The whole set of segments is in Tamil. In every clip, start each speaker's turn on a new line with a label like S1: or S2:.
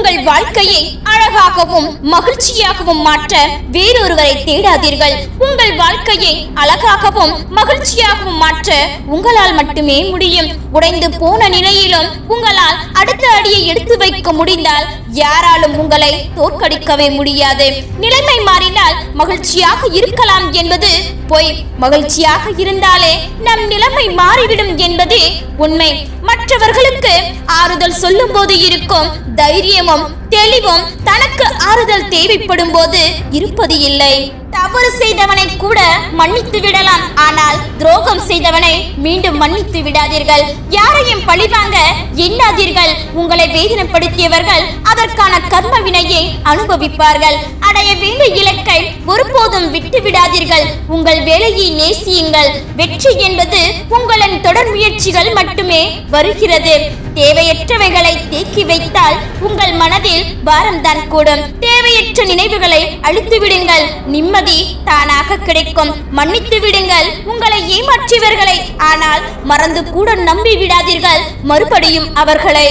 S1: உங்கள் வாழ்க்கையை அழகாகவும் மகிழ்ச்சியாகவும் மாற்ற வேறொருவரை தேடாதீர்கள். உங்கள் வாழ்க்கையை அழகாகவும் மகிழ்ச்சியாகவும் மாற்ற உங்களால் மட்டுமே முடியும். உடைந்து போன நிலையிலும் உங்களால் அடுத்த அடியை எடுத்து வைக்க முடிந்தால் யாராலும் உங்களை தோற்கடிக்கவே முடியாது. நிலைமை மாறினால் மகிழ்ச்சியாக இருக்கலாம் என்பது பொய். மகிழ்ச்சியாக இருந்தாலே நம் நிலைமை மாறிவிடும் என்பதே உண்மை. மற்றவர்களுக்கு ஆறுதல் சொல்லும் போது இருக்கும் தைரியமும் தெளிவும் தனக்கு ஆறுதல் தேவைப்படும் போது இருப்பது இல்லை. தவறு செய்தவனை கூட மன்னித்து விடலாம். ஆனால் துரோகம் செய்தவனை மீண்டும் மன்னித்து விடாதீர்கள். யாரையும் பழிவாங்க எண்ணாதீர்கள். உங்களை வேதனைப்படுத்தியவர்கள் அதற்கான கர்ம வினையை அனுபவிப்பார்கள். அடைய வேண்டிய இலக்கை ஒருபோதும் விட்டுவிடாதீர்கள். உங்கள் வேலையை நேசியுங்கள். வெற்றி என்பது உங்களின் தொடர் முயற்சிகள் மட்டுமே வருகிறது. தேவையற்றவைகளை தேக்கி வைத்தால் உங்கள் மனதில் பாரம் தான் கூடும். தேவையற்ற நினைவுகளை அழித்து விடுங்கள் நிம்மதி தானாக கிடைக்கும். மன்னித்து விடுங்கள் உங்களை ஏமாற்றியவர்களை ஆனால் மறந்து கூட நம்பி விடாதீர்கள் மறுபடியும் அவர்களை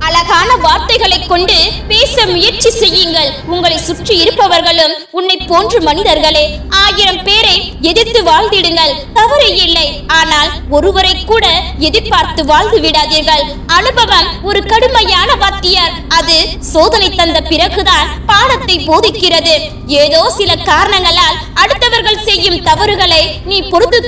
S1: அழகான வார்த்தைகளை கொண்டு பேச முயற்சி செய்யுங்கள். உங்களை சுற்றி இருப்பவர்களும் உன்னை போன்ற மனிதர்களே ஆயிரம் பேரை எதிர்த்து வாழ்ந்திடுங்கள். தவறு இல்லை. ஆனால் ஒருவரை கூட எதிர்பார்த்து வாழ்ந்து விடாதீர்கள். அனுபவம் ஒரு கடுமையான வாத்தியார். அது சோதனை தந்த பிறகுதான் பாடத்தை போதிக்கிறது. ஏதோ சில காரணங்களால் அடுத்தவர்கள் செய்யும் தவறுகளை நீ பொறுத்து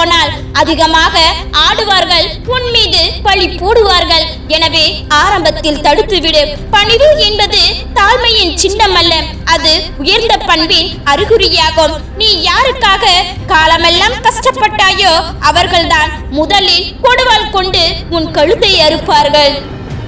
S1: போனால் அதிகமாக ஆடுவார்கள் உன் மீது பழி போடுவார்கள். எனவே ஆரம்பத்தில் தடுத்துவிடு. பணிவு என்பது தாழ்மையின் சின்னம் அல்ல அது உயர்ந்த பண்பின் அறிகுறியாகும். நீ யாருக்காக காலமெல்லாம் கஷ்டப்பட்டாயோ அவர்கள்தான் முதலில் கொடுவாள் கொண்டு உன் கழுத்தை அறுப்பார்கள்.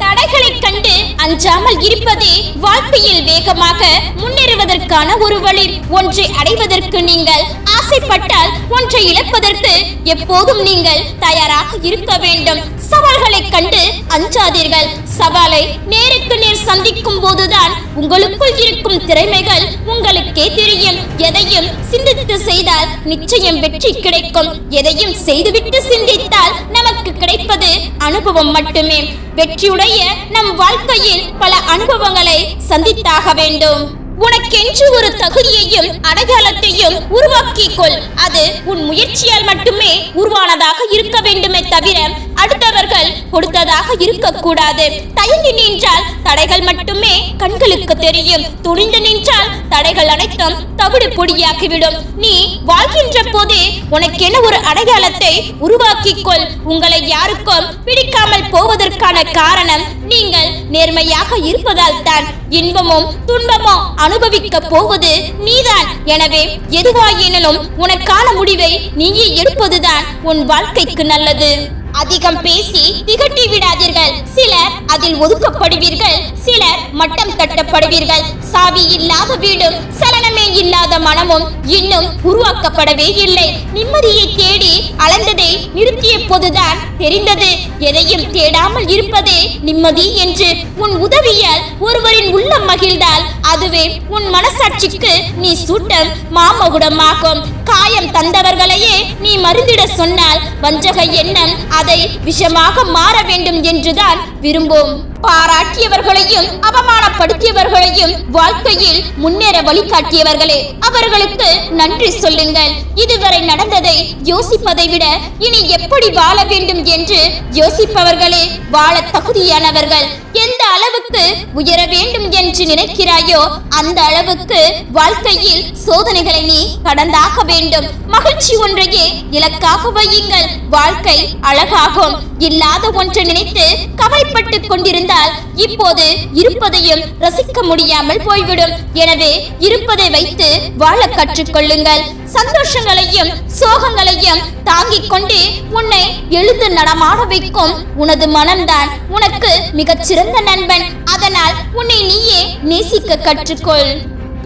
S1: தடைகளைக் கண்டு அஞ்சாமல் இருப்பதே வாழ்க்கையில் வேகமாக முன்னேறுவதற்கான ஒரு வழி. ஒன்றை அடைவதற்கு நீங்கள் ஆசைப்பட்டால் ஒன்றை இழப்பதற்கு எப்போதும் நீங்கள் தயாராக இருக்க வேண்டும். சவால்களைக் கண்டு அஞ்சாதீர்கள். சவாலை நேருக்கு நேர் சந்திக்கும் போதுதான் உங்களுக்குள் இருக்கும் திறமைகள் உங்களுக்கே தெரியும். எதையும் சிந்தித்து செய்தால் நிச்சயம் வெற்றி கிடைக்கும். எதையும் செய்துவிட்டு சிந்தித்தால் நமக்கு கிடைப்பது அனுபவம் மட்டுமே. வெற்றியுடைய நம் வாழ்க்கையில் பல அனுபவங்களை சந்தித்தாக வேண்டும். உனக்கென்று ஒரு தகுதியையும் அடையாளத்தையும் உருவாக்கிக் கொள். அது உன் முயற்சியால் மட்டுமே உருவானதாக இருக்க வேண்டுமே தவிர அடுத்தவர்கள் கொடுத்ததாக இருக்கக்கூடாது. தயங்கி நின்றால் தடைகள் மட்டுமே கண்களுக்கு தெரியும். துணிந்து நின்றால் தடைகள் அனைத்தும் தவிடு பொடியாக்கிவிடும் நீ வாழ்கின்ற போதே உனக்கென ஒரு அடையாளத்தை உருவாக்கிக் கொள் உங்களை யாருக்கும் பிடிக்காமல் போவதற்கான காரணம் நீங்கள் நேர்மையாக இருப்பதால் தான். இன்பமும் துன்பமும் அனுபவிக்க போவது நீதான். எனவே எதுவாயினும் உனக்கான முடிவை நீயே எடுப்பதுதான் உன் வாழ்க்கைக்கு நல்லது. அதிகம் பேசி திகட்டி விடாதீர்கள். சிலர் அதில் ஒதுக்கப்படுவீர்கள். சிலர் மட்டம் தட்டப்படுவீர்கள். சாவி இல்லாத வீடும் சில இல்லாத மனமும் இன்னும் உருவாக்கப்படவே இல்லை. நிம்மதியை தேடி அளந்ததை நிறுத்திய போதுதான் தெரிந்தது. எதையும் தேடாமல் இருப்பதே நிம்மதி என்று உன் உதவியால் ஒருவரின் உள்ளம் மகிழ்ந்தால் அதுவே உன் மனசாட்சிக்கு நீ சூட்டம் மாமகுடமாகும். காயம் தந்தவர்களையே நீ மருந்திட சொன்னால் வஞ்சக எண்ணம் அதை விஷமாக மாற வேண்டும் என்றுதான் விரும்பும். பாராட்டியவர்களையும் அவமானப்படுத்தியவர்களையும் வாழ்க்கையில் முன்னேற வழிகாட்டியவர்களே. அவர்களுக்கு நன்றி சொல்லுங்கள். இதுவரை நடந்ததை யோசிப்பதை விட இனி எப்படி வாழ வேண்டும் என்று யோசிப்பவர்களே வாழ தகுதியானவர்கள். எந்த அளவுக்கு உயர வேண்டும் என்று நினைக்கிறாயோ அந்த அளவுக்கு வாழ்க்கையில் சோதனைகளை நீ கடந்தாக வேண்டும். மகிழ்ச்சி ஒன்றையே இலக்காக வையுங்கள். வாழ்க்கை அழகாகும். இல்லாத ஒன்றை நினைத்து கவலைப்பட்டு இருந்தால் இப்போது இருப்பதையும் ரசிக்க முடியாமல் போய்விடும். எனவே இருப்பதை வைத்து வாழ கற்றுக்கொள்ளுங்கள். சந்தோஷங்களையும் சோகங்களையும் தாங்கிக் கொண்டு உன்னை எழுந்து நடமாட வைக்கும் உனது மனம்தான் உனக்கு மிகச் சிறந்த நண்பன். அதனால் உன்னை நீயே நேசிக்க கற்றுக்கொள்.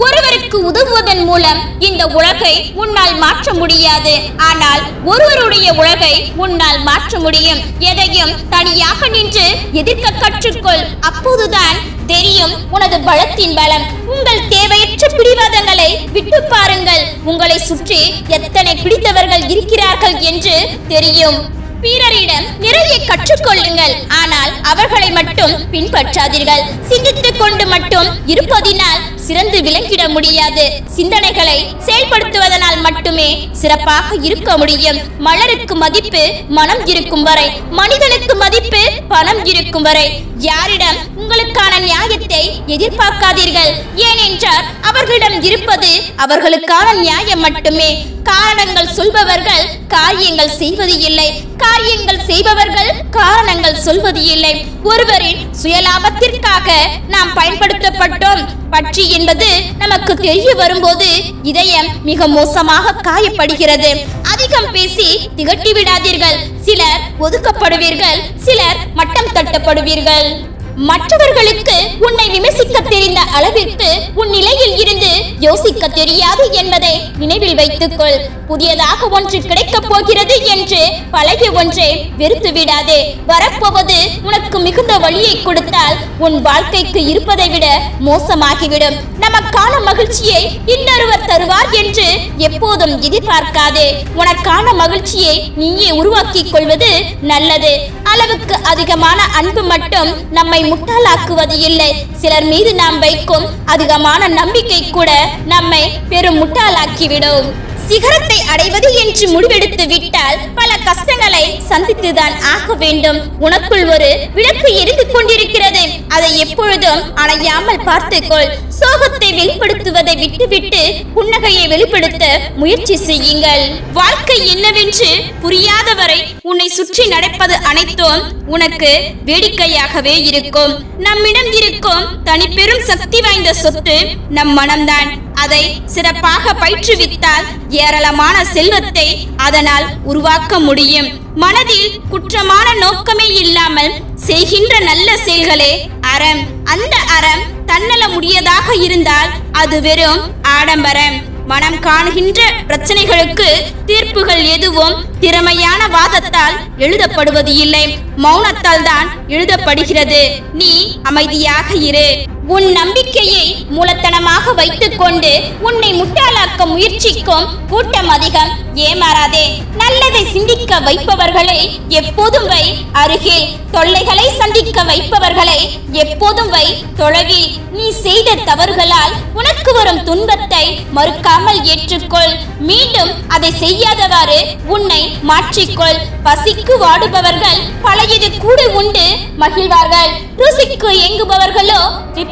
S1: ஒருவருக்கு உதவுவதன் மூலம் இந்த உலகை உன்னால் மாற்ற முடியாது. ஆனால் ஒருவருடைய உலகை உன்னால் மாற்ற முடியும். எதையும் தனியாக நின்று எதிர்க்க கற்றுக்கொள். அப்போதுதான் தெரியும் உனது பலத்தின் பலம். உங்கள் தேவையற்ற பிடிவாதங்களை விட்டு பாருங்கள். உங்களை சுற்றி எத்தனை பிடித்தவர்கள் இருக்கிறார்கள் என்று தெரியும். பிறரிடம் நிறைய கற்றுக்கொள்ளுங்கள். ஆனால் அவர்களை மட்டும் பின்பற்றாதீர்கள். சிந்தித்துக் கொண்டு மட்டும் இருப்பதினால் சிறந்து விளங்கிட முடியாது. சிந்தனைகளை செயல்படுத்துவதனால் மட்டுமே சிறப்பாக இருக்க முடியும். மலருக்கு மதிப்பு மனம் இருக்கும் வரை மனிதனுக்கு மதிப்பு பணம் இருக்கும் வரை. யாரிடம் உங்களுக்கான நியாயத்தை எதிர்பார்க்காதீர்கள். ஏனென்றால் அவர்களிடம் இருப்பது அவர்களுக்கான நியாயம் மட்டுமே. காரணங்கள் சொல்பவர்கள் காரியங்கள் செய்வது இல்லை. காரியங்கள் செய்பவர்கள் காரணங்கள் சொல்வது இல்லை. ஒருவரின் சுயலாபத்திற்காக நாம் பயன்படுத்தப்பட்டோம். பற்றி என்பது நமக்கு தெரிய வரும்போது இதயம் மிக மோசமாக காயப்படுகிறது. அதிகம் பேசி திகட்டி விடாதீர்கள் சிலர் ஒதுக்கப்படுவீர்கள். சிலர் மட்டம் தட்டப்படுவீர்கள். மற்றவர்களுக்கு உன்னை விமர்சிக்க தெரிந்த அளவிற்கு உன் நிலையில் இருந்து யோசிக்க தெரியாது என்பதை நினைவில் வைத்துக்கொள். புதியதாக ஒன்று கிடைக்கப் போகிறது என்று பழகிய ஒன்றை வெறுத்து விடாதே. வரப்போவது உனக்கு மிகுந்த வழியை கொடுத்தால் உன் வாழ்க்கைக்கு இருப்பதை விட மோசமாகிவிடும். நமக்கான மகிழ்ச்சியை இன்னொருவர் தருவார் என்று எப்போதும் எதிர்பார்க்காதே. உனக்கான மகிழ்ச்சியை நீயே உருவாக்கிக் கொள்வது நல்லது. அளவுக்கு அதிகமான அன்பு மட்டும் நம்மை முட்டாளாக்குவது இல்லை சிலர் மீது நாம் வைக்கும் அதிகமான நம்பிக்கை கூட நம்மை பெரும் முட்டாளாக்கிவிடும். சிகரத்தை அடைவது என்று முடிவெடுத்து விட்டால் பல கஷ்டங்களை சந்தித்துதான் ஆக வேண்டும். உனக்குள் ஒரு விளக்கு எரிந்து கொண்டிருக்கிறது. அதை எப்பொழுதும் அணையாமல் பார்த்துக்கொள். சோகத்தை வெளிப்படுத்துவதை விட்டுவிட்டு புன்னகையை வெளிப்படுத்த முயற்சி செய்யுங்கள். வாழ்க்கை என்னவென்று புரியாதவரை உன்னை சுற்றி நடப்பது அனைத்தும் உனக்கு வேடிக்கையாகவே இருக்கும். நம்மிடம் இருக்கும் தனிப்பெரும் சக்தி வாய்ந்த சொத்து நம் மனம்தான். அதை சிறப்பாக பயிற்றுவித்தால் ஏராளமான செல்வத்தை அதனால் உருவாக்க முடியும். மனதில் குற்றமான நோக்கமே இல்லாமல் செய்கின்ற நல்ல செயல்களே அறம். அந்த அறம் தன்னலமுடையதாக இருந்தால் அது வெறும் ஆடம்பரம். மனம் காணுகின்ற பிரச்சனைகளுக்கு தீர்ப்புகள் எதுவும் திறமையான வாதத்தால் எழுதப்படுவது இல்லை மௌனத்தால் தான் எழுதப்படுகிறது. நீ அமைதியாக இரு. உன் நம்பிக்கையை மூலத்தனமாக வைத்துக்கொண்டு உன்னை முட்டாளாக்க முயற்சிக்கும் கூட்டம் அதிகம். ஏமாறாதே. நல்லதை சிந்திக்க வைப்பவர்களை எப்போதும் வை. அருகில் தொல்லைகளை சந்திக்க வைப்பவர்களை எப்போதும் வை. தொலைவில் நீ செய்த தவறுகளால் உனக்கு வரும் துன்பத்தை மறுக்காமல் ஏற்றுக்கொள். மீண்டும் அதை செய்யாதவாறு உன்னை மாற்றிக்கொள். பசிக்கு வாடுபவர்கள் பழையது கூட உண்டு. மகிழ்வார்கள். ருசிக்கு எங்குபவர்களோ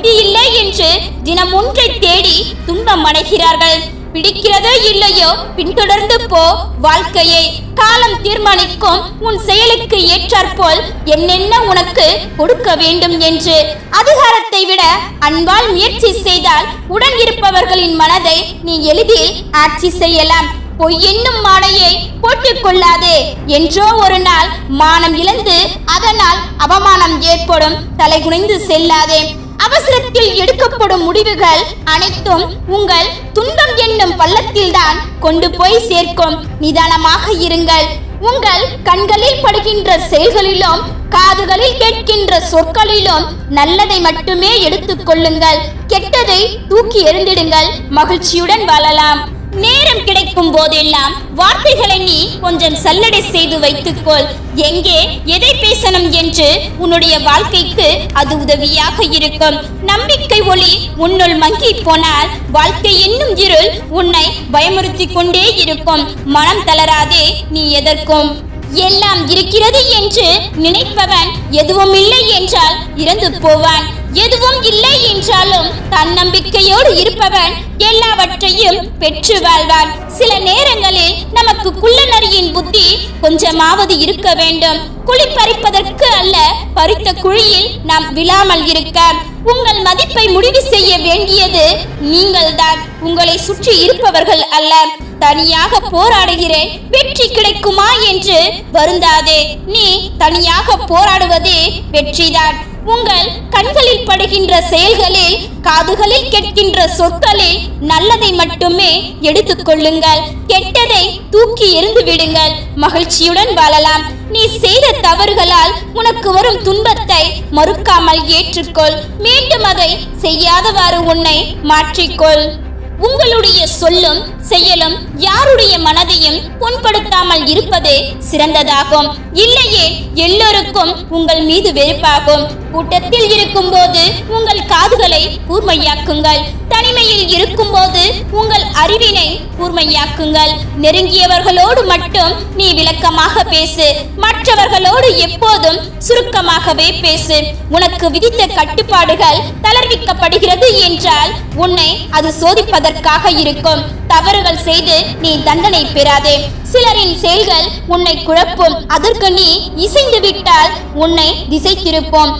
S1: திருப்தி இல்லை என்று தினம் ஒன்றை தேடி துன்பம் அடைகிறார்கள். பிடிக்கிறதோ இல்லையோ பின்தொடர்ந்து போ வாழ்க்கையை. காலம் தீர்மானிக்கும் உன் செயலுக்கு ஏற்றாற்போல் என்னென்ன உனக்கு கொடுக்க வேண்டும் என்று. அதிகாரத்தை விட அன்பால் முயற்சி செய்தால் உடன் இருப்பவர்களின் மனதை நீ எளிதில் ஆட்சி செய்யலாம். பொய் என்னும் மாடையை போட்டுக் கொள்ளாதே. என்றோ ஒரு நாள் மானம் இழந்து அதனால் அவமானம் ஏற்படும். தலைகுனிந்து செல்லாதே. அவசரத்தில் எடுக்கப்படும் முடிவுகள் அனைத்தும் உங்கள் துன்பம் என்னும் பள்ளத்தில்தான் கொண்டு போய் சேர்க்கும். நிதானமாக இருங்கள். உங்கள் கண்களில் படுகின்ற செயல்களிலும் காதுகளில் கேட்கின்ற சொற்களிலும் நல்லதை மட்டுமே எடுத்துக் கொள்ளுங்கள். கெட்டதை தூக்கி எறிந்திடுங்கள். மகிழ்ச்சியுடன் வாழலாம். நேரம் கிடைக்கும் போதெல்லாம் வார்த்தைகளை நீ கொஞ்சம் சல்லடை செய்து வைத்துக்கொள். எங்கே எதை பேசணும் என்று உன்னுடைய வாழ்க்கைக்கு அது உதவியாக இருக்கும். நம்பிக்கை ஒளி உன்னுள் மங்கி போனால் வாழ்க்கை என்னும் இருள் உன்னை பயமுறுத்தி கொண்டே இருக்கும். மனம் தளராதே நீ எதற்கும். எல்லாம் இருக்கிறது என்று நினைப்பவன் எதுவும் இல்லை என்றால் இறந்து போவான். எதுவும் இல்லை என்றாலும் தன்னம்பிக்கையோடு இருப்பவன் எல்லாவற்றையும் பெற்று வாழ்வான். சில நேரங்களில் நமக்கு குள்ளநரியின் புத்தி கொஞ்சமாவது இருக்க வேண்டும். குழி பறிப்பதற்கு அல்ல பறித்த குழியில் நாம் விழாமல் இருக்க உங்கள் மதிப்பை முடிவு செய்ய வேண்டியது நீங்கள்தான். உங்களை சுற்றி இருப்பவர்கள் அல்ல. தனியாக போராடுகிறேன் வெற்றி கிடைக்குமா என்று வருந்தாதே. நீ தனியாக போராடுவதே வெற்றிதான். உங்கள் கண்களில் படுகின்ற செயல்களில் காதுகளில் கேட்கின்ற சொற்களில் நல்லதை மட்டுமே எடுத்துக்கொள்ளுங்கள் கெட்டதை தூக்கி எறிந்து விடுங்கள். மகிழ்ச்சியுடன் வாழலாம். நீ செய்த தவறுகளால் உனக்கு வரும் துன்பத்தை மறுக்காமல் ஏற்றுக்கொள். மீண்டும் அதை செய்யாதவாறு உன்னை மாற்றிக்கொள். உங்களுடைய சொல்லும் செயலும் யாருடைய மனதையும் புண்படுத்தாமல் இருப்பது சிறந்ததாகும். இல்லையே எல்லோருக்கும் உங்கள் மீது வெறுப்பாகும். கூட்டத்தில் இருக்கும் போது உங்கள் காதுகளை கூர்மையாக்குங்கள். தனிமையில் இருக்கும் போது உங்கள் அறிவினை கூர்மையாக்குங்கள். நெருங்கியவர்களோடு மட்டும் நீ விளக்கமாக பேசு. மற்றவர்களோடு எப்போதும் சுருக்கமாகவே பேசு. உனக்கு விதித்த கட்டுப்பாடுகள் தளர்விக்கப்படுகிறது என்றால் உன்னை அது சோதிப்பதற்கு சோதிப்பதற்காக இருக்கும். தவறுகள் செய்து நீ தண்டனை பெறாதே. சிலரின் செயல்கள் உன்னை குழப்பும். அதற்கு நீ இசைந்து விட்டால் உன்னை திசை திருப்போம்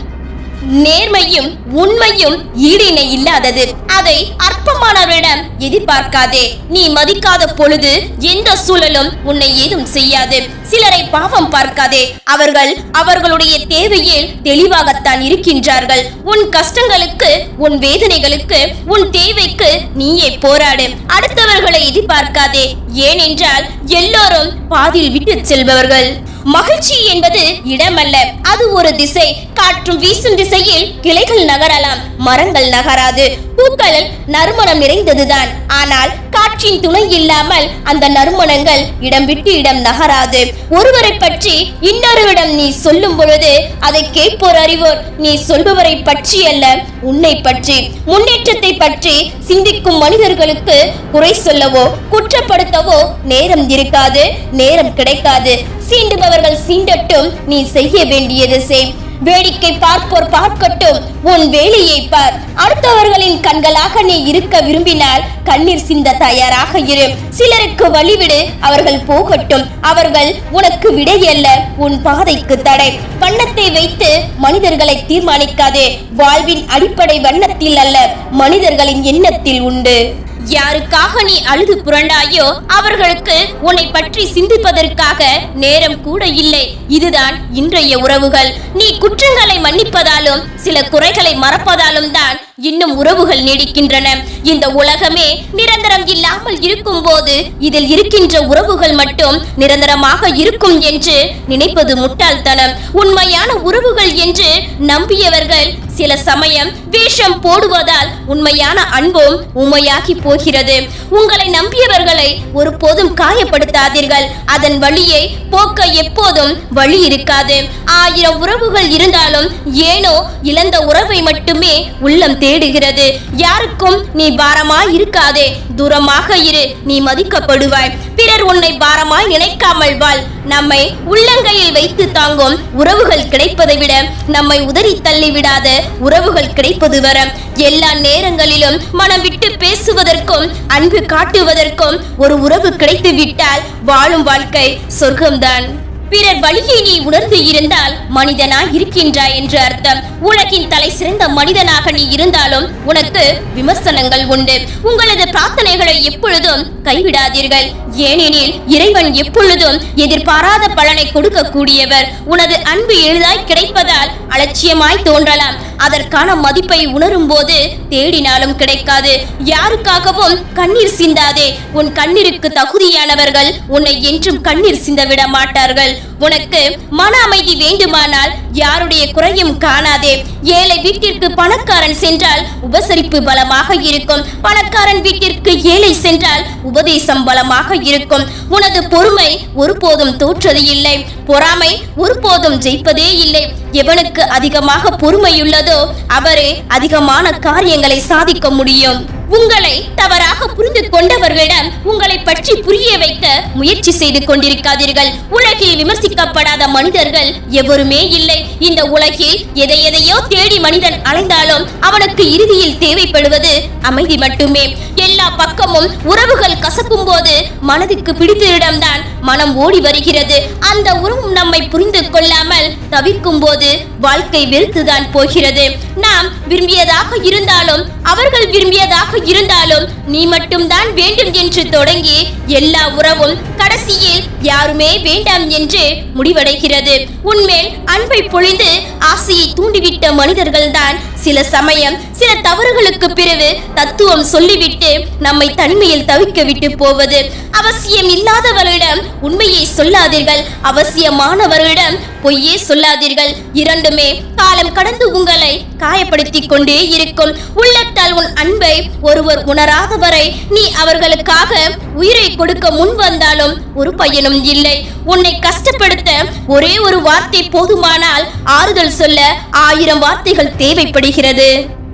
S1: நேர்மையும் உண்மையும் ஈடிணை இல்லாதது. அதை அற்பமானவரிடம் எதிர்பார்க்காதே. நீ மதிக்காத பொழுது எந்த சூழலும் உன்னை ஏதும் செய்யாது. சிலரை பாவம் பார்க்காதே. அவர்கள் அவர்களுடைய தேவையில் தெளிவாகத்தான் இருக்கின்றார்கள். உன் கஷ்டங்களுக்கு உன் வேதனைகளுக்கு உன் தேவைக்கு நீயே போராடு. அடுத்தவர்களை எதிர்பார்க்காதே. ஏனென்றால் எல்லோரும் பாதியில் விட்டு செல்பவர்கள். மகிழ்ச்சி என்பது இடமல்ல. அது ஒரு திசை. காற்றும் வீசும் திசையில் கிளைகள் நகரலாம். மரங்கள் நகராது. பூக்கள் நறுமணம் நிறைந்ததுதான். ஆனால் காற்றின் துணை இல்லாமல் அந்த நறுமணங்கள் இடம் விட்டு இடம் நகராது. ஒருவரை பற்றி இன்னொருவிடம் நீ சொல்லும் பொழுது அதை கேட்போர் அறிவோர். நீ சொல்பவரை பற்றி அல்ல உன்னை பற்றி. முன்னேற்றத்தை பற்றி சிந்திக்கும் மனிதர்களுக்கு குறை சொல்லவோ குற்றப்படுத்தவோ நேரம் இருக்காது நேரம் கிடைக்காது. சீண்டுபவர்கள் சீண்டட்டும் நீ செய்ய வேண்டியது செய் வேடிக்கை பார்ப்போர் பார்க்கட்டும். உன் வேலையை பார். அடுத்தவர்களின் கண்களாக நீ இருக்க விரும்பினால் கண்ணீர் சிந்த தயாராக இரு. சிலருக்கு வழிவிடு அவர்கள் போகட்டும். அவர்கள் உனக்கு விடையல்ல உன் பாதைக்கு தடை. வண்ணத்தை வைத்து மனிதர்களை தீர்மானிக்காதே. வாழ்வின் அடிப்படை வண்ணத்தில் அல்ல மனிதர்களின் எண்ணத்தில் உண்டு. யாருக்காக நீ அழுது புரண்டாயோ அவர்களுக்கு உன்னை பற்றி சிந்திப்பதற்காக நேரம் கூட இல்லை. இதுதான் இன்றைய உறவுகள். நீ குற்றங்களை மன்னிப்பதாலும் சில குறைகளை மறப்பதாலும் தான் இன்னும் உறவுகள் நீடிக்கின்றன. இந்த உலகமே நிரந்தரம் இல்லாமல் இருக்கும்போது இதில் இருக்கின்ற உறவுகள் மட்டும் நிரந்தரமாக இருக்கும் என்று நினைப்பது முட்டாள்தனம். உண்மையான உறவுகள் என்று நம்பியவர்கள் சில சமயம் வேஷம் போடுவதால் உண்மையான அன்பும் உண்மையாகி போகிறது. உங்களை நம்பியவர்களை ஒருபோதும் காயப்படுத்தாதீர்கள். அதன் வழியை போக்க எப்போதும் வழி இருக்காது. ஆயிரம் உறவுகள் இருந்தாலும் ஏனோ இழந்த உறவை மட்டுமே உள்ளம் தேடுகிறது. யாருக்கும் நீ பாரமாய் இருக்காதே. தூரமாக இரு நீ மதிக்கப்படுவாய். பிறர் உன்னை பாரமாய் நினைக்காமல் வாழ். நம்மை உள்ளங்கையில் வைத்து தாங்கும் உறவுகள் கிடைப்பதை விட நம்மை உதறி தள்ளி விடாத உறவுகள் கிடைப்பது வர எல்லா நேரங்களிலும் மனம் விட்டு பேசுவதற்கும் அன்பு காட்டுவதற்கும் ஒரு உறவு கிடைத்து விட்டால் வாழும் வாழ்க்கை சொர்க்கம்தான். பிறர் வழியை நீ உணர்ந்து இருந்தால் மனிதனாய் இருக்கின்றாய் என்று அர்த்தம். உலகின் தலை சிறந்த மனிதனாக நீ இருந்தாலும் உனக்கு விமர்சனங்கள் உண்டு. உங்களது பிரார்த்தனைகளை எப்பொழுதும் கைவிடாதீர்கள். ஏனெனில் இறைவன் எப்பொழுதும் எதிர்பாராத பலனை கொடுக்கக்கூடியவர். உனது அன்பு எளிதாய் கிடைப்பதால் அலட்சியமாய் தோன்றலாம். அதற்கான மதிப்பை உணரும் போது தேடினாலும் கிடைக்காது. யாருக்காகவும் கண்ணீர் சிந்தாதே. உன் கண்ணீருக்கு தகுதியானவர்கள் உன்னை என்றும் கண்ணீர் சிந்த விட மாட்டார்கள். உனக்கு மன அமைதி வேண்டுமானால் யாருடைய குறையும் காணாதே. ஏழை வீட்டிற்கு பணக்காரன் சென்றால் உபசரிப்பு பலமாக இருக்கும். பணக்காரன் வீட்டிற்கு ஏழை சென்றால் உபதேசம் பலமாக இருக்கும். உனது பொறுமை ஒருபோதும் தோற்றது இல்லை. பொறாமை ஒருபோதும் ஜெயிப்பதே இல்லை. எவனுக்கு அதிகமாக பொறுமையுள்ளதோ அவரே அதிகமான காரியங்களை சாதிக்க முடியும். உங்களை தவறாக புரிந்து கொண்டவர்களிடம் உங்களை பற்றி புரிய வைக்க முயற்சி செய்து கொண்டிருக்காதீர்கள். உலகில் விமர்சிக்கப்படாத மனிதர்கள் எவருமே இல்லை. இந்த உலகில் எதை எதையோ தேடி மனிதன் அலைந்தாலும் அவனுக்கு இறுதியில் தேவைப்படுவது அமைதி மட்டுமே. எல்லா பக்கமும் உறவுகள் கசக்கும் போது மனதுக்கு பிடித்த இடம்தான் மனம் ஓடி வருகிறது. அந்த உறவும் நம்மை புரிந்து கொள்ளாமல் தவிக்கும் போது வாழ்க்கை வெறுத்துதான் போகிறது. நாம் விரும்பியதாக இருந்தாலும் அவர்கள் விரும்பியதாக இருந்தாலும் நீ மட்டும்தான் வேண்டும் என்று தொடங்கி எல்லா உறவும் கடைசியில் யாருமே வேண்டாம் என்று முடிவடைகிறது. உன்மேல் அன்பை பொழிந்து ஆசையை தூண்டிவிட்ட மனிதர்கள்தான் சில சமயம் சில தவறுகளுக்கு பிறகு தத்துவம் சொல்லிவிட்டு நம்மை தனிமையில் தவிக்க விட்டு போவது. அவசியம் இல்லாதவர்களிடம் உண்மையை சொல்லாதீர்கள். அவசியமானவர்களிடம் பொய்யே சொல்லாதீர்கள். இரண்டுமே காலம் கடந்து உங்களை காயப்படுத்திக் கொண்டே இருக்கும். உள்ளத்தால் உன் அன்பை ஒருவர் உணராத வரை நீ அவர்களுக்காக உயிரை கொடுக்க முன் வந்தாலும் ஒரு பயனும் இல்லை. உன்னை கஷ்டப்படுத்த ஒரே ஒரு வார்த்தை போதுமானால் ஆறுதல் சொல்ல ஆயிரம் வார்த்தைகள் தேவைப்படுகிறது.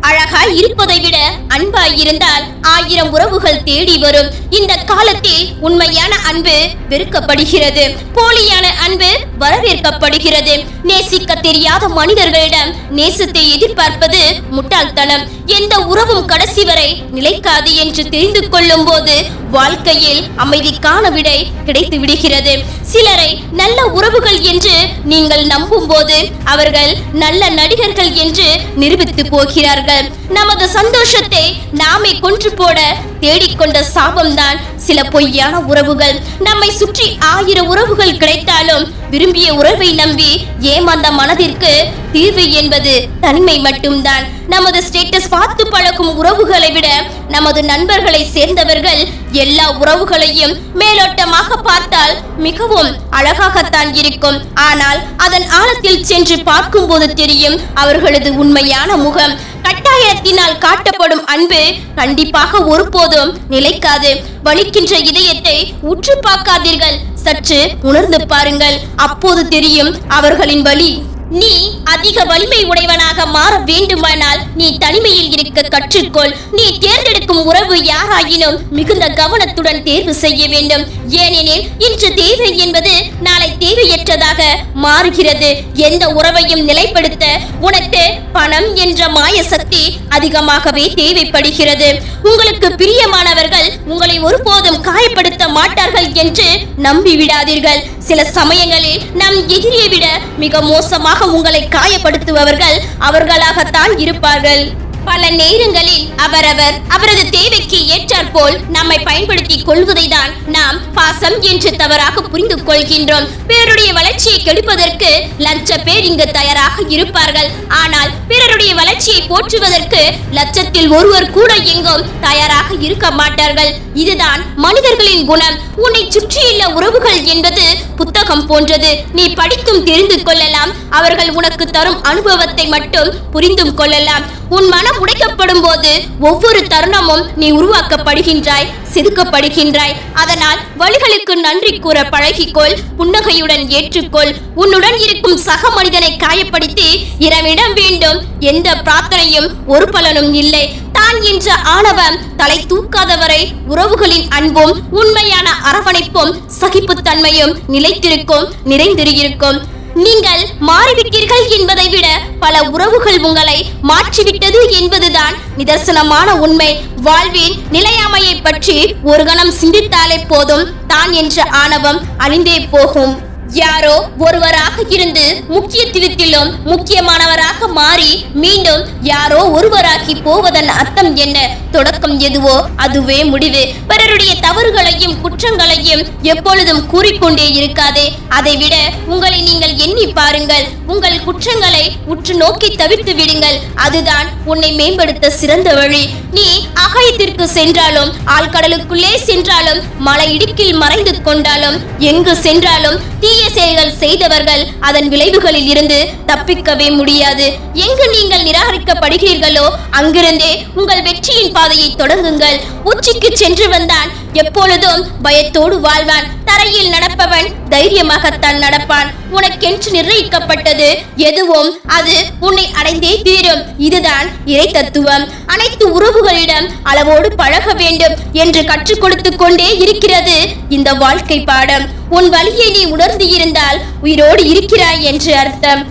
S1: அழகாய் இருப்பதை விட அன்பாய் இருந்தால் ஆயிரம் உறவுகள் தேடி வரும். இந்த காலத்தில் உண்மையான அன்பு வெறுக்கப்படுகிறது. போலியான அன்பு வரவேற்கப்படுகிறது. நேசிக்க தெரியாத மனிதர்களிடம் நேசத்தை எதிர்பார்ப்பது முட்டாள்தனம். எந்த உறவும் கடைசி வரை நிலைக்காது என்று தெரிந்து கொள்ளும் போது வாழ்க்கையில் அமைதிக்கான விடை கிடைத்து விடுகிறது. சிலரை நல்ல உறவுகள் என்று நீங்கள் நம்பும் போது அவர்கள் நல்ல நடிகர்கள் என்று நிரூபித்து போகிறார்கள். நமது சந்தோஷத்தை நாமே கொன்று போட தேடிக்கொண்ட சாபம்தான் சில பொய்யான உறவுகள். நம்மை சுற்றி ஆயிரம் உறவுகள் கிடைத்தாலும் விரும்பிய உறவை நம்பி ஏமாந்த மனதிற்கு தீர்வு என்பது தனிமை மட்டும்தான். நமது ஸ்டேட்டஸ் பார்த்து பழகும் உறவுகளை விட நமது நண்பர்களை சேர்ந்தவர்கள் எல்லா உறவுகளையும் மேலோட்டமாக பார்த்தால் மிகவும் அழகாகத்தான் இருக்கும். ஆனால் அதன் ஆழத்தில் சென்று பார்க்கும்போது தெரியும் அவர்களது உண்மையான முகம். கட்டாயத்தினால் காட்டப்படும் அன்பு கண்டிப்பாக ஒருபோதும் நிலைக்காது. வலிக்கின்ற இதயத்தை உற்று பார்க்காதீர்கள். சற்று உணர்ந்து பாருங்கள். அப்போது தெரியும் அவர்களின் வலி நீ அதிக வலிமை உடையவனாக மாற வேண்டுமானால் நீ தனிமையில் இருக்க கற்றுக்கொள். நீ தேர்ந்தெடுக்கும் உறவு யாராயினும் மிகுந்த கவனத்துடன் தேர்வு செய்ய வேண்டும். ஏனெனில் இன்று தேவை என்பது நாளை தேவையற்றதாக மாறுகிறது. எந்த உறவையும் நிலைப்படுத்த உனக்கு பணம் என்ற மாய சக்தி அதிகமாகவே தேவைப்படுகிறது. உங்களுக்கு பிரியமானவர்கள் உங்களை ஒருபோதும் காயப்படுத்த மாட்டார்கள் என்று நம்பி விடாதீர்கள் சில சமயங்களில் நம் எதிரியை விட மிக மோசமாக உங்களை காயப்படுத்துபவர்கள் அவர்களாகத்தான் இருப்பார்கள். பல நேரங்களில் அவரவர் அவரது தேவைக்கு ஏற்றாற்போல் நம்மை பயன்படுத்தி கொள்வதை தான் நாம் பாசம் என்று தவறாக புரிந்து கொள்கின்றோம் பிறருடைய வளர்ச்சியை கெடுப்பதற்கு லட்ச பேர் இங்கு தயாராக இருப்பார்கள். ஆனால் பிறருடைய வளர்ச்சியை போற்றுவதற்கு லட்சத்தில் ஒருவர் கூட எங்கும் தயாராக இருக்க மாட்டார்கள். இதுதான் மனிதர்களின் குணம். உன்னை சுற்றியுள்ள உறவுகள் என்பது புத்தகம் போன்றது. நீ படித்தும் தெரிந்து கொள்ளலாம். அவர்கள் உனக்கு தரும் அனுபவத்தை மட்டும் புரிந்தும் கொள்ளலாம். உன் மன எல்லாம் உடைக்கப்படும் போது ஒவ்வொரு தருணமும் நீ உருவாக்கப்படுகின்றாய் செதுக்கப்படுகின்றாய். அதனால் வழிகளுக்கு நன்றி கூற பழகிக்கொள் புன்னகையுடன் ஏற்றுக்கொள். உன்னுடன் இருக்கும் சக மனிதனை காயப்படுத்தி இரவிடம் வேண்டும். எந்த பிரார்த்தனையும் ஒரு பலனும் இல்லை. தான் என்ற ஆணவம் தலை தூக்காதவரை உறவுகளின் அன்பும் உண்மையான அரவணைப்பும் சகிப்புத்தன்மையும் நிலைத்திருக்கும் நிறைந்திருக்கும். நீங்கள் மாறிவிட்டீர்கள் என்பதை விட பல உறவுகள் உங்களை மாற்றிவிட்டது என்பதுதான் நிதர்சனமான உண்மை. வாழ்வின் நிலையாமையை பற்றி ஒரு கணம் சிந்தித்தாலே போதும். தான் என்ற ஆணவம் அழிந்தே போகும். யாரோ ஒருவராக இருந்து முக்கியத்துவத்திலும் முக்கியமானவராக மாறி மீண்டும் யாரோ ஒருவராகி போவதன் அர்த்தம் என்ன? தொடக்கம் எதுவோ? அதுவே முடிவு. பிறருடைய தவறுகளையும் குற்றங்களையும் எப்பொழுதும் கூறிக்கொண்டே இருக்காதே. அதைவிட உங்களை நீங்கள் எண்ணி பாருங்கள். உங்கள் குற்றங்களை உற்று நோக்கி தவிர்த்து விடுங்கள். அதுதான் உன்னை மேம்படுத்த சிறந்த வழி. நீ அகாயத்திற்கு சென்றாலும் ஆழ்கடலுக்குள்ளே சென்றாலும் மலை இடுக்கில் மறைந்து கொண்டாலும் எங்கு சென்றாலும் தீய செயல்கள் செய்தவர்கள் அதன் விளைவுகளில் இருந்து தப்பிக்கவே முடியாது. எங்கு நீங்கள் நிராகரிக்கப்படுகிறீர்களோ அங்கிருந்தே உங்கள் வெற்றியின் பாதையை தொடங்குங்கள். உச்சிக்கு சென்று வந்தான். எப்பொழுதும் பயத்தோடு வாழ்வான். தரையில் நடப்பவன் தைரியமாகத்தான் நடப்பான். உனக்கென்று நிர்ணயிக்கப்பட்டது எதுவும்? அது உன்னை அடைந்தே தீரும். இதுதான் இறை தத்துவம். அனைத்து உறவுகளிடம் அளவோடு பழக வேண்டும் என்று கற்றுக் கொடுத்து கொண்டே இருக்கிறது இந்த வாழ்க்கை பாடம். உன் வழியை நீ உணர்ந்து இருந்தால் உயிரோடு இருக்கிறாய் என்று அர்த்தம்.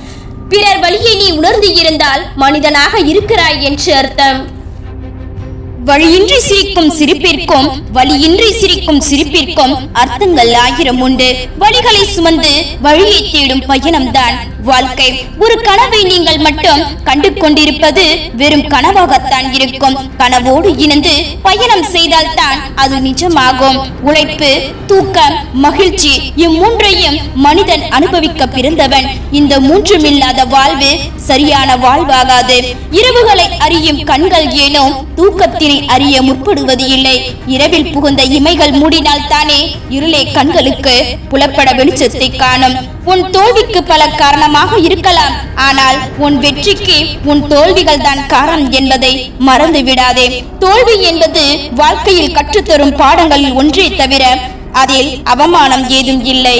S1: பிறர் வழியை நீ உணர்ந்து இருந்தால் மனிதனாக இருக்கிறாய் என்று அர்த்தம். வழியின்றி சிரிக்கும் சிரிப்பிற்கும் வழியின்றி சிரிக்கும் சிரிப்பிற்கும் அர்த்தங்கள் ஆயிரம் உண்டு. வழிகளை சுமந்து வழியை தேடும் பயணம்தான் வாழ்க்கை. ஒரு கனவை நீங்கள் மட்டும் கண்டு கொண்டிருப்பது வெறும் கனவாகத்தான் இருக்கும். கனவோடு இணைந்து பயணம் செய்தால்தான் அது நிஜமாகும். உழைப்பு தூக்கம் மகிழ்ச்சி இம்மூன்றையும் மனிதன் அனுபவிக்க பிறந்தவன். இந்த மூன்றுமில்லாத வாழ்வு சரியான வாழ்வாகாது. இரவுகளை அறியும் கண்கள் ஏனோ தூக்கத்தினை அறிய முற்படுவது இல்லை. இரவில் புகுந்த இமைகள் மூடினால் தானே இருளே கண்களுக்கு புலப்பட வெளிச்சத்தை காணும். உன் தோல்விக்கு பல காரணமாக இருக்கலாம். ஆனால் உன் வெற்றிக்கு உன் தோல்விகள் தான் காரணம் என்பதை மறந்து விடாதே. தோல்வி என்பது வாழ்க்கையில் கற்றுத்தரும் பாடங்களில் ஒன்றே தவிர அதில் அவமானம் ஏதும் இல்லை.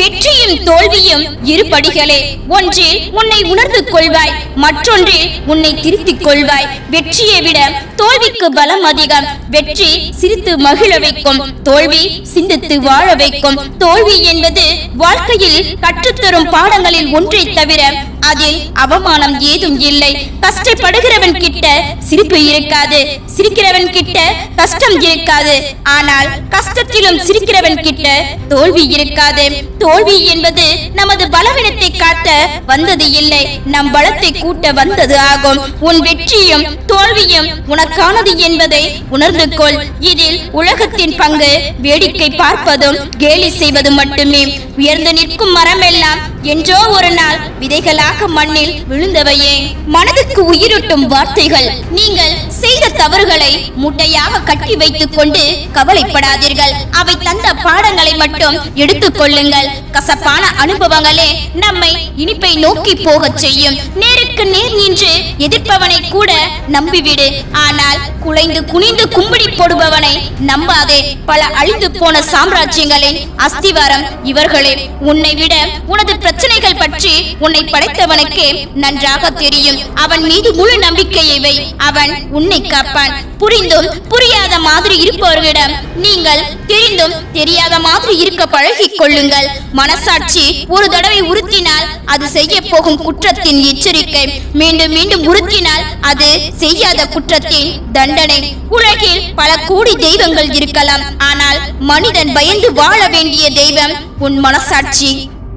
S1: வெற்றியும் தோல்வியும் இரு படிகளே. ஒன்றில் உன்னை உணர்ந்து கொள்வாய் மற்றொன்றில் உன்னை திருத்திக் கொள்வாய். வெற்றியை விட தோல்விக்கு பலம் அதிகம். வெற்றி சிரித்து மகிழ வைக்கும் தோல்வி சிந்தித்து வாழ வைக்கும். தோல்வி என்பது வாழ்க்கையில் கற்றுத்தரும் பாடங்களில் ஒன்றை தவிர அதில் அவமானம் ஏதும் இல்லை. கஷ்டப்படுகிறவன் கிட்ட சிரிப்பு இருக்காது. சிரிக்கிறவன் கிட்ட கஷ்டம் இருக்காது. ஆனால் கஷ்டத்திலும் சிரிக்கிறவன் கிட்ட தோல்வி இருக்காது. தோல்வி என்பது நமது பலவீனத்தை காட்ட வந்தது இல்லை. நம் பலத்தை கூட்ட வந்தது ஆகும். உன் வெற்றியும் தோல்வியும் உனக்கானது என்பதை உணர்ந்து கொள். இதில் உலகத்தின் பங்கு வேடிக்கை பார்ப்பதும் கேலி செய்வதும் மட்டுமே. உயர்ந்து நிற்கும் மரமெல்லாம் என்றோ ஒரு நாள் விதைகளாக மண்ணில் விழுந்தவையே. மனதுக்கு உயிரூட்டும் வார்த்தைகள். நீங்கள் செய்த தவறுகளை மூட்டையாக கட்டி வைத்துக் கொண்டு கவலைப்படாதீர்கள். அவை தந்த பாடங்களை மட்டும் எடுத்துக் கொள்ளுங்கள் கசப்பான அனுபவங்களே நம்மை இனிப்பை நோக்கி போகச் செய்யும். நேருக்கு நேர் நின்று எதிர்ப்பவனை கூட நம்பிவிடு. ஆனால் குலைந்து குனிந்து கும்பிடி போடுபவனை நம்பாதே. பல அழிந்து போன சாம்ராஜ்யங்களின் அஸ்திவாரம் இவர்களே. உன்னை விட உனது பிரச்சனைகள் பற்றி உன்னை படைத்தவனுக்கே நன்றாக தெரியும். அவன் மீது முழு நம்பிக்கையை வை. அவன் உன்னை காப்பான். புரிந்தும் புரியாத மாதிரி இருப்பவர்களிடம் நீங்கள் தெரிந்தும் தெரியாத மாதிரி இருக்க பழகிக் கொள்ளுங்கள். மனசாட்சி ஒரு தடவை உறுத்தினால் அது செய்ய போகும் குற்றத்தின் எச்சரிக்கை. மீண்டும் மீண்டும் உறுத்தினால் அது செய்யாத குற்றத்தின் தண்டனை. உலகில் பல கோடி தெய்வங்கள் இருக்கலாம். ஆனால் மனிதன் பயந்து வாழ வேண்டிய தெய்வம் உன் மனசாட்சி.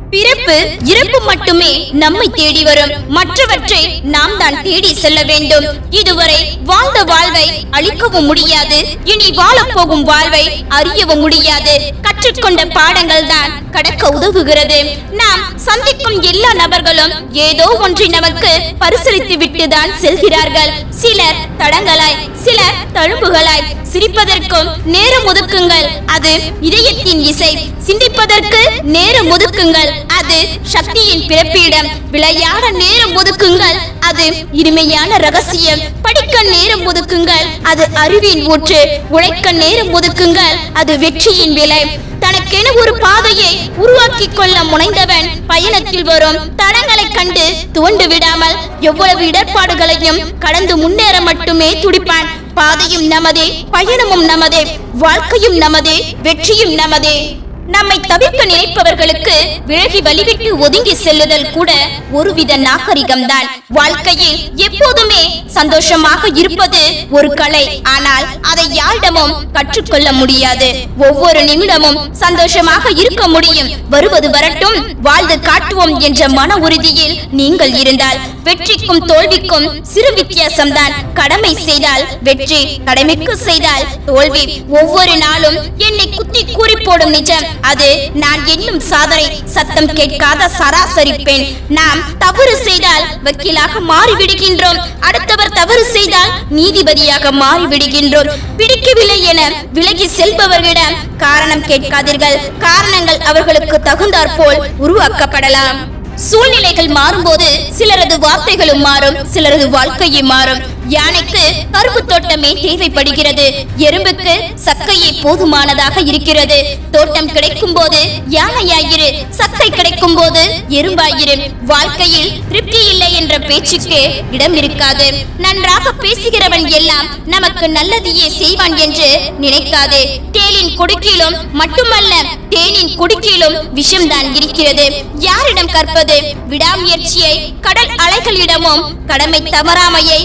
S1: பிறப்பு இறப்பு மட்டுமே நம்மை தேடி வரும். மற்றவற்றை நாம் தான் தேடி செல்ல வேண்டும். இதுவரை வாழ்ந்த வாழ்வை அழிக்கவும் முடியாது. இனி வாழப்போகும் வாழ்வை அறியவும் முடியாது. கற்றுக்கொண்ட பாடங்கள் தான் கடக்க உதவுகிறது. நாம் சந்திக்கும் எல்லா நபர்களும் ஏதோ ஒன்றை நமக்கு பரிசளித்து விட்டுதான் செல்கிறார்கள். சிலர் தடங்களாய் சிலர் தழும்புகளாய் சிரிப்பதற்கும் நேரம் ஒதுக்குங்கள். அது இதயத்தின் இசை. சிந்திப்பதற்கு நேரம் ஒதுக்குங்கள். அது சக்தியின் பிறப்பிடம். விளையாட நேரம் ஒதுக்குங்கள். அது இனிமையான ரகசியம். படிக்க நேரம் ஒதுக்குங்கள். அது அறிவின் ஊற்று. உழைக்க நேரம் ஒதுக்குங்கள். அது வெற்றியின் விலை. தனக்கென ஒரு பாதையை உருவாக்கி கொள்ள முனைந்தவன் பயணத்தில் வரும். தடங்களை கண்டு துவண்டு விடாமல் எவ்வளவு இடர்பாடுகளையும் கடந்து முன்னேற மட்டுமே துடிப்பான். பாதையும் நமதே பயணமும் நமதே வாழ்க்கையும் நமதே வெற்றியும் நமதே. நம்மை தவிர்க்க நினைப்பவர்களுக்கு விலகி வழிவிட்டு ஒதுங்கி செல்லுதல் கூட ஒருவித நாகரிகம்தான். வாழ்க்கையில் எப்போதுமே சந்தோஷமாக இருப்பது ஒரு கலை. ஆனால் அதை யாரிடமும் கற்றுக்கொள்ள முடியாது. ஒவ்வொரு நிமிடமும் சந்தோஷமாக இருக்க முடியும். வருவது வரட்டும் வாழ்ந்து காட்டுவோம் என்ற மன உறுதியில் நீங்கள் இருந்தால் வெற்றிக்கும் தோல்விக்கும் சிறு வித்தியாசம்தான். கடமை செய்தால் வெற்றி கடமைக்கு செய்தால் தோல்வி. ஒவ்வொரு நாளும் என்னை குத்தி கூறி போடும் நிஜம். அது நான் என்னும் சாதனை சத்தம் கேட்காத சராசரி பெண் நாம் தவறு செய்தால் வக்கீலாக மாறிவிடுகின்றோம். அடுத்தவர் தவறு செய்தால் நீதிபதியாக மாறிவிடுகின்றோம். பிடிக்கவில்லை என விலகி செல்பவர்களிடம் காரணம் கேட்காதீர்கள். காரணங்கள் அவர்களுக்கு தகுந்தாற் போல் உருவாக்கப்படலாம். சூழ்நிலைகள் மாறும்போது சிலரது வார்த்தைகளும் மாறும் சிலரது வாழ்க்கையும் மாறும். யானைக்கு கரும்பு தோட்டமே தேவைப்படுகிறது. எறும்புக்கு சக்கையே போதுமானதாக இருக்கிறது. தோட்டம் கிடைக்கும் போது யானையாயிரு சக்கை கிடைக்கும் போது எறும்பாயிரு. வாழ்க்கையில் திருப்தி இல்லை என்ற பேச்சுக்கு இடம் இருக்காது. நன்றாக பேசுகிறவன் எல்லாம் நமக்கு நல்லதையே செய்வான் என்று நினைக்காது. தேலின் கொடுக்கிலும் மட்டுமல்ல தேனின் குடுக்கிலும் விஷம்தான் இருக்கிறது. யாரிடம் கற்பது? விடாமுயற்சியை கடல் அலைகளிடமும் கடமை தவறாமையை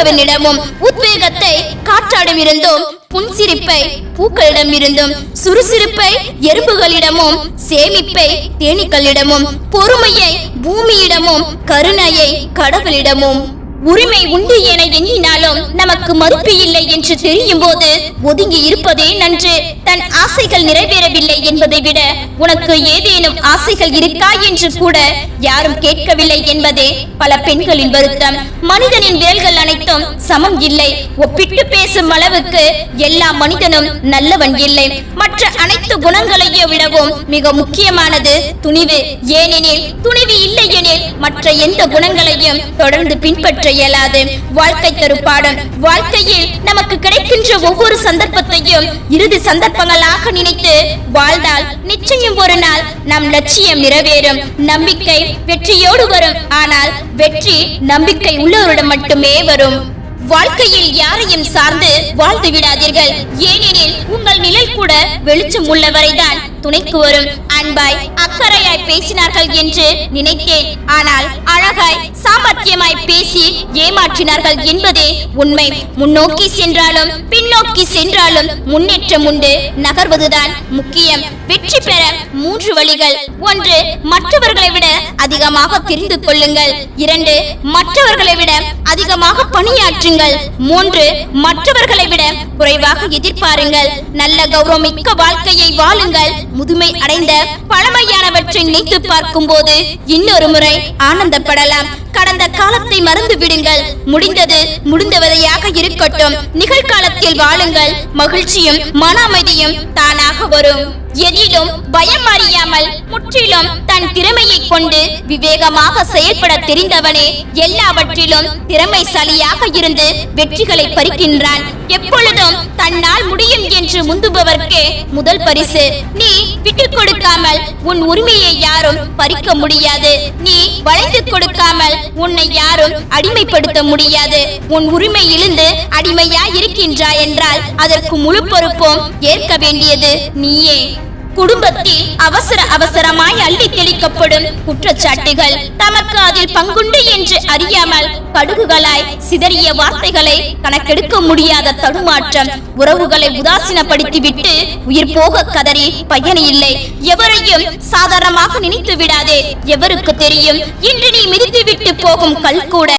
S1: கதிரவனிடமும் உத்வேகத்தை காற்றாடமிருந்தும் புன்சிரிப்பை பூக்களிடமிருந்தும் சுறுசுறுப்பை எறும்புகளிடமும் சேமிப்பை தேனீக்களிடமும் பொறுமையை பூமியிடமும் கருணையை கடவுளிடமும் உரிமை உண்டு என எண்ணினாலும் நமக்கு மறுப்பு இல்லை என்று தெரியும் போது ஒதுங்கி இருப்பதே நன்று. தன் ஆசைகள் நிறைவேறவில்லை என்பதை விட உனக்கு ஏதேனும் ஆசைகள் இருக்கா என்று கூட யாரும் கேட்கவில்லை என்பதே பல பெண்களின் வருத்தம். மனிதனின் வேல்கள் அனைத்தும் சமம் இல்லை. ஒப்பிட்டு பேசும் அளவுக்கு எல்லா மனிதனும் நல்லவன் இல்லை. மற்ற அனைத்து குணங்களையும் விடவும் மிக முக்கியமானது துணிவு. ஏனெனில் துணிவு இல்லை எனில் மற்ற எந்த குணங்களையும் தொடர்ந்து பின்பற்ற இயலாது. வாழ்க்கை தரும் பாடம். வாழ்க்கையில் நமக்கு கிடைக்கின்ற ஒவ்வொரு சந்தர்ப்பத்தையும் இறுதி சந்தர்ப்பங்களாக நினைத்து வாழ்ந்தால் நிச்சயம் ஒரு நாள் நம் லட்சியம் நிறைவேறும். நம்பிக்கை வெற்றியோடு வரும். ஆனால் வெற்றி நம்பிக்கை உள்ளவரிடம் மட்டுமே வரும். வாழ்க்கையில் யாரையும் சார்ந்து வாழ்ந்து விடாதீர்கள். ஏனெனில் உங்கள் நிலை கூட வெளிச்சம் உள்ளவரைதான் துணைக்கு வரும். அன்பாய் அக்கறையாய் பேசினார்கள் என்று நினைத்தேன். ஆனால் அழகாய் சாமர்த்தியமாய் பேசி ஏமாற்றினார்கள் என்பதே உண்மை. முன்னோக்கி சென்றாலும் பின்னோக்கி சென்றாலும் முன்னேற்றம் உண்டு. நகர்வதுதான் முக்கியம். வெற்றி பெற மூன்று வழிகள். ஒன்று மற்றவர்களை விட அதிகமாக தெரிந்து கொள்ளுங்கள். இரண்டு மற்றவர்களை விட அதிகமாக பணியாற்றுங்கள். மூன்று மற்றவர்களை விட குறைவாக எதிர்பாருங்கள். நல்ல கௌரவமிக்க வாழ்க்கையை வாழுங்கள். முதுமை அடைந்த பழமையானவற்றை நினைத்து பார்க்கும் போது இன்னொரு முறை ஆனந்தப்படலாம். கடந்த காலத்தை மறந்து விடுங்கள். முடிந்தது முடிந்தவதையாக இருக்கட்டும். நிகழ்காலத்தில் வாழுங்கள். மகிழ்ச்சியும் மன அமைதியும் தானாக வரும். எதிலும் பயம் அறியாமல் முற்றிலும் தன் திறமையை கொண்டு விவேகமாக செயல்பட தெரிந்தவனே எல்லாவற்றிலும் திறமைசாலியாக இருந்து வெற்றிகளை பறிக்கின்றான். எப்பொழுதும் தன்னால் முடியும் என்று முந்துபவர்க்கே முதல் பரிசு. நீ விட்டுக் கொடுக்காமல் உன் உரிமையை யாரும் பறிக்க முடியாது. நீ வளைந்து கொடுக்காமல் உன்னை யாரும் அடிமைப்படுத்த முடியாது. உன் உரிமை இழுந்து அடிமையா இருக்கின்றாய் என்றால் அதற்கு முழு பொறுப்பும் ஏற்க வேண்டியது நீயே. குடும்பத்தில் அவசர அவசரமாய் அள்ளி தெளிக்கப்படும் குற்றச்சாட்டுகள் தமக்கு அதில் பங்குண்டு என்று அறியாமல் கடுகுகளாய் சிதறிய வார்த்தைகளை கணக்கெடுக்க முடியாத தடுமாற்றம் உறவுகளை உதாசீனப்படுத்திவிட்டு உயிர் போக கதறி பயன் இல்லை. எவரையும் சாதாரணமாக நினைத்து விடாதே எவருக்கு தெரியும்? இன்று நீ மிதித்து விட்டு போகும் கல் கூட